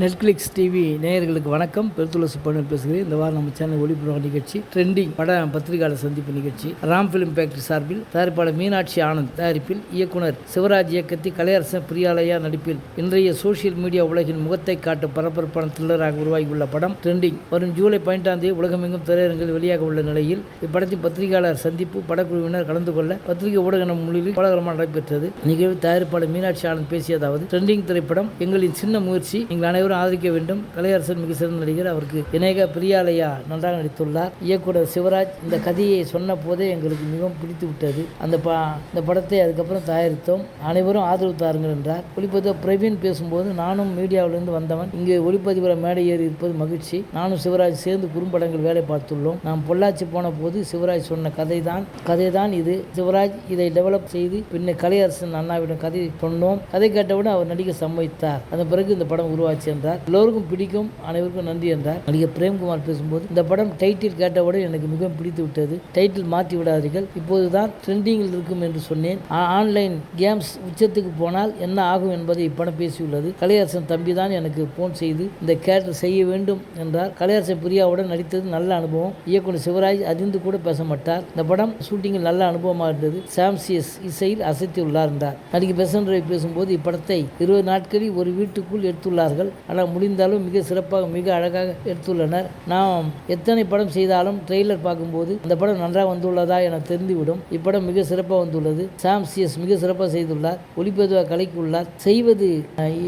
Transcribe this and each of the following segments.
Netflix TV நேயர்களுக்கு வணக்கம். பெருத்துள்ள பண்ணல் பேசுகிறேன். இந்த வாரம் நம்ம சேனல் ஒளிபரப்பு நிகழ்ச்சி ட்ரெண்டிங் பட பத்திரிகையாளர் சந்திப்பு நிகழ்ச்சி ராம் ஃபிலிம் ஃபேக்டரி சார்பில் தயாரிப்பாளர் மீனாட்சி ஆனந்த் தயாரிப்பில் இயக்குனர் சிவராஜ் இயக்கத்தில் கலையரசன் பிரியாலயா நடிப்பில் இன்றைய சோசியல் மீடியா உலகின் முகத்தை காட்டும் பரபரப்பான த்ரில்லராக உருவாகியுள்ள படம் ட்ரெண்டிங் வரும் ஜூலை பதினெட்டாம் தேதி உலகமெங்கும் திரையரங்கில் வெளியாக உள்ள நிலையில் இப்படத்தின் பத்திரிகையாளர் சந்திப்பு படக்குழுவினர் கலந்து கொள்ள பத்திரிகை ஊடக மொழியில் கோலகரமாக நடைபெற்றது. நிகழ்வு தயாரிப்பாளர் மீனாட்சி ஆனந்த் பேசியதாவது ட்ரெண்டிங் திரைப்படம் எங்களின் சின்ன முயற்சி. நீங்கள் அனைவரும் ஆதரிக்க வேண்டும். கலையரசன் மிக சிறந்த நடிகர். அவருக்கு இணைக பிரியாலயா நன்றாக நடித்துள்ளார். இயக்குனர் சிவராஜ் இந்த கதையை சொன்ன போதே எங்களுக்கு மிகவும் பிடித்து விட்டது அந்த ப இந்த படத்தை அதுக்கப்புறம் தயாரித்தோம். அனைவரும் ஆதரவு தாருங்கள் என்றார். ஒளிப்பதிவு பிரவீன் பேசும்போது நானும் மீடியாவிலிருந்து வந்தவன். இங்கே ஒளிப்பதிவுற மேடை ஏறி இருப்பது மகிழ்ச்சி. நானும் சிவராஜ் சேர்ந்து குறும்படங்கள் வேலை பார்த்துள்ளோம். நாம் பொள்ளாச்சி போன போது சிவராஜ் சொன்ன கதை தான் கதை தான் இது. சிவராஜ் இதை டெவலப் செய்து பின்ன கலையரசன் அண்ணாவிடம் கதை சொன்னோம். கதை கேட்டவுடன் அவர் நடிக்க சம்மதித்தார். அதன் பிறகு இந்த படம் உருவாச்சு என்றார் எல்லோருக்கும் பிடிக்கும் அனைவருக்கும் நன்றி என்றார். நடிகர் பிரேம்குமார் பேசும்போது இந்த படம் டைட்டில் கேட்டவுடன் எனக்கு மிகவும் பிடித்து விட்டது. டைட்டில் மாற்றி விடாதீர்கள். இப்போதுதான் ட்ரெண்டிங்கில் இருக்கும் என்று சொன்னேன். ஆன்லைன் கேம்ஸ் உச்சத்துக்கு போனால் என்ன ஆகும் என்பதை இப்படம் பேசியுள்ளது. கலையரசன் தம்பி தான் எனக்கு ஃபோன் செய்து இந்த கேரக்டர் செய்ய வேண்டும் என்றார். கலையரசன் பிரியாவுடன் நடித்தது நல்ல அனுபவம். இயக்குனர் சிவராஜ் அறிந்து கூட பேச மாட்டார். இந்த படம் ஷூட்டிங்கில் நல்ல அனுபவமாக இருந்தது. சாம்சியஸ் இசையில் அசைத்துள்ளார் என்றார். நடிகை பெசன் ரவி பேசும்போது இப்படத்தை இருபது நாட்களில் ஒரு வீட்டுக்குள் எடுத்துள்ளார்கள். ஆனால் முடிந்தாலும் மிக சிறப்பாக மிக அழகாக எடுத்துள்ளனர். நாம் எத்தனை படம் செய்தாலும் ட்ரெய்லர் பார்க்கும்போது அந்த படம் நன்றாக வந்துள்ளதா என தெரிந்துவிடும். இப்படம் மிக சிறப்பாக வந்துள்ளது. சாம்சியஸ் மிக சிறப்பாக செய்துள்ளார். ஒளிப்பதிவாக கலைக்குள்ளார். செய்வது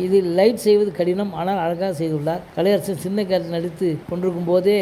இது இதில் லைட் செய்வது கடினம் ஆனால் அழகாக செய்துள்ளார். கலையரசன் சின்ன கேரக்டர் நடித்து கொண்டிருக்கும் போதே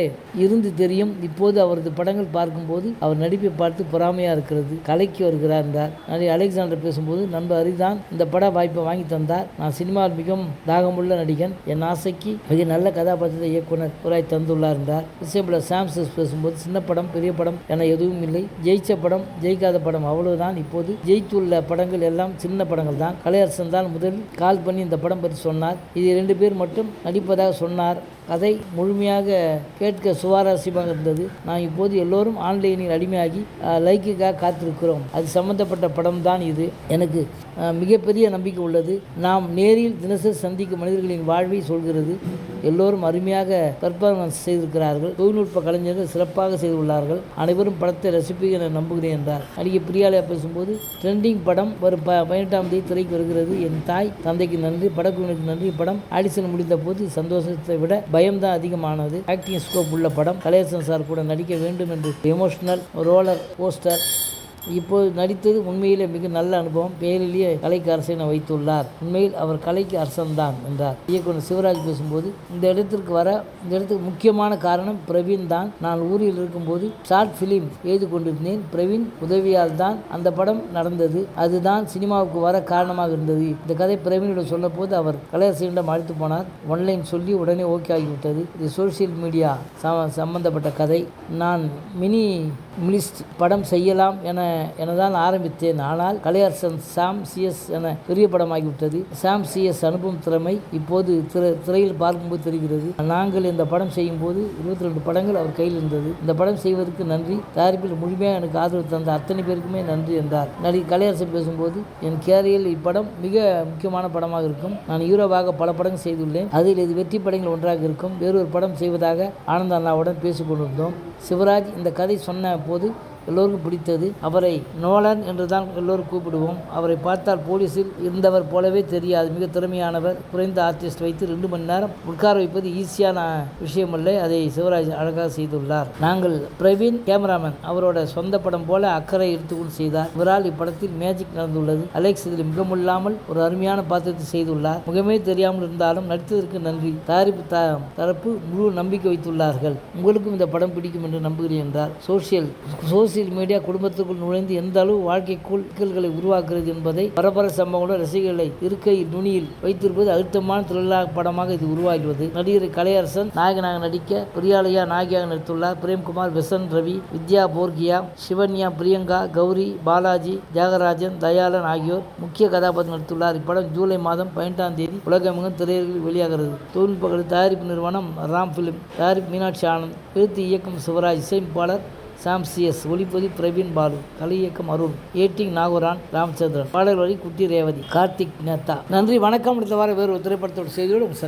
இருந்து தெரியும். இப்போது அவரது படங்கள் பார்க்கும்போது அவர் நடிப்பை பார்த்து பொறாமையாக இருக்கிறது. கலைக்கு வருகிறார் என்றார். நடிகை அலெக்சாண்டர் பேசும்போது நண்பர் அரிதான். இந்த பட வாய்ப்பை வாங்கி தந்தார். நான் சினிமாவில் மிகவும் தாகமுள்ள நடிகன். என் ஆசைக்கு மிக நல்ல கதாபாத்திரத்தை இயக்குனர் குராய் தந்துள்ளார் என்றார் விஷயப்பட சாம்சஸ் பேசும்போது சின்ன படம் பெரிய படம் என எதுவும் இல்லை. ஜெயிச்ச படம் ஜெயிக்காத படம் அவ்வளவுதான். இப்போது ஜெயித்துள்ள படங்கள் எல்லாம் சின்ன படங்கள் தான். கலையரசன் தான் முதலில் கால் பண்ணி இந்த படம் பற்றி சொன்னார். இது ரெண்டு பேர் மட்டும் நடிப்பதாக சொன்னார். கதை முழுமையாக கேட்க சுவாரஸ்யமாக இருந்தது. நான் இப்போது எல்லோரும் ஆன்லைனில் அடிமையாகி லைக்குக்காக காத்திருக்கிறோம். அது சம்பந்தப்பட்ட படம் தான் இது. எனக்கு மிகப்பெரிய நம்பிக்கை உள்ளது. நாம் நேரில் தினசரி சந்திக்கும் மனிதர்களின் வாழ்வை சொல்கிறது. எல்லோரும் அருமையாக பர்ஃபார்மன்ஸ் செய்திருக்கிறார்கள். தொழில்நுட்ப கலைஞர்கள் சிறப்பாக செய்துள்ளார்கள் அனைவரும் படத்தை ரசிப்பீர்கள் என நம்புகிறேன் என்றார். நடிகை பிரியாலயா பேசும்போது ட்ரெண்டிங் படம் வரும் ப பதினெட்டாம் தேதி திரைக்கு வருகிறது. என் தாய் தந்தைக்கு நன்றி படக்குழுவினருக்கு நன்றி. படம் ஆடிஷன் முடிந்த போது சந்தோஷத்தை விட பயம் தான் அதிகமானது. ஆக்டிங் ஸ்கோப் உள்ள படம் கலையரசன் சார் கூட நடிக்க வேண்டும் என்று எமோஷனல் ரோலர் போஸ்டர் இப்போது நடித்தது உண்மையிலே மிக நல்ல அனுபவம். பேரிலேயே கலைக்கு அரசனை வைத்துள்ளார். உண்மையில் அவர் கலைக்கு அரசன்தான் என்றார். இயக்குனர் சிவராஜ் பேசும்போது இந்த இடத்திற்கு வர இந்த இடத்துக்கு முக்கியமான காரணம் பிரவீன் தான். நான் ஊரில் இருக்கும்போது ஷார்ட் ஃபிலிம் எழுதி கொண்டிருந்தேன் பிரவீன் உதவியால் தான் அந்த படம் நடந்தது. அதுதான் சினிமாவுக்கு வர காரணமாக இருந்தது. இந்த கதை பிரவீனிடம் சொன்னபோது அவர் கலையரசனிடம் அழைத்து போனார். ஒன்லைன் சொல்லி உடனே ஓகே ஆகிவிட்டது. இது சோஷியல் மீடியா சம்பந்தப்பட்ட கதை. நான் மினி மினிஸ்ட் படம் செய்யலாம் என எனதான் ஆரம்பித்தேன். ஆனால் கலையரசன் சாம் சிஎஸ் என பெரிய படமாகிவிட்டது. சாம் சிஎஸ் அனுப்பும் திறமை இப்போது திரை திரையில் பார்க்கும்போது தெரிகிறது. நாங்கள் இந்த படம் செய்யும் போது இருபத்தி ரெண்டு படங்கள் அவர் கையில் இருந்தது. இந்த படம் செய்வதற்கு நன்றி. தயாரிப்பில் முழுமையாக எனக்கு ஆதரவு தந்த அத்தனை பேருக்குமே நன்றி என்றார். நடிகை கலையரசன் பேசும்போது என் கேரியரில் இப்படம் மிக முக்கியமான படமாக இருக்கும். நான் ஹீரோவாக பல படங்கள் செய்துள்ளேன். அதில் இது வெற்றி படங்கள் ஒன்றாக இருக்கும். வேறொரு படம் செய்வதாக ஆனந்த அண்ணாவுடன் பேசிக்கொண்டிருந்தோம். சிவராஜ் இந்த கதை சொன்ன போது எல்லோருக்கும் பிடித்தது. அவரை நோலன் என்று தான் எல்லோரும் கூப்பிடுவோம். அவரை பார்த்தால் போலீஸில் இருந்தவர் போலவே தெரியாது. மிக திறமையானவர் குறைந்த ஆர்டிஸ்ட் வைத்து ரெண்டு மணி நேரம் உட்கார வைப்பது ஈஸியான விஷயம் அல்ல அதை சிவராஜ் அழகாக செய்துள்ளார். நாங்கள் பிரவீன் கேமராமேன் அவரோட சொந்த படம் போல அக்கறை எடுத்துக்கொண்டு செய்தார். இவரால் இப்படத்தில் மேஜிக் நடந்துள்ளது. அலெக்ஸ் இதில் முகமில்லாமல் ஒரு அருமையான பாத்திரத்தை செய்துள்ளார். முகமே தெரியாமல் இருந்தாலும் நடித்ததற்கு நன்றி. தயாரிப்பு த தரப்பு முழு நம்பிக்கை வைத்துள்ளார்கள். உங்களுக்கும் இந்த படம் பிடிக்கும் என்று நம்புகிறேன் என்றார். சோசியல் சோசியல் சோசியல் மீடியா குடும்பத்துக்குள் நுழைந்து எந்த அளவு வாழ்க்கைக்குள் சிக்கல்களை உருவாக்குகிறது என்பதை பரபர சம்பவங்களுடன் ரசிகர்களை இருக்கை நுனியில் வைத்திருப்பது அழுத்தமான தொழிலா படமாக இது உருவாகிறது நடிகர் கலையரசன் நாயகனாக நடிக்க பிரியாலயா நாயகியாக நடித்துள்ளார். பிரேம்குமார் பெசன் ரவி வித்யா போர்கியா சிவன்யா பிரியங்கா கௌரி பாலாஜி தியாகராஜன் தயாளன் ஆகியோர் முக்கிய கதாபாத்திரம் நடித்துள்ளார். இப்படம் ஜூலை மாதம் பதினெட்டாம் தேதி உலகமெங்கும் திரையரங்கில் வெளியாகிறது. தொழில்நுட்ப தயாரிப்பு நிறுவனம் ராம் பிலிம் தயாரிப்பு மீனாட்சி ஆனந்த் எழுத்து இயக்கம் சிவராஜ் இசையமைப்பாளர் சாம் சிஎஸ் ஒளிப்பதி பிரவீன் பாலு கலை இயக்கம் அருண் ஏட்டிங் நாகூரான் ராமச்சந்திரன் பாடல் வழி குட்டி ரேவதி கார்த்திக் நேத்தா நன்றி வணக்கம். அடுத்த வாரம் வேறு ஒரு திரைப்படத்தோட செய்தியோடு உங்களை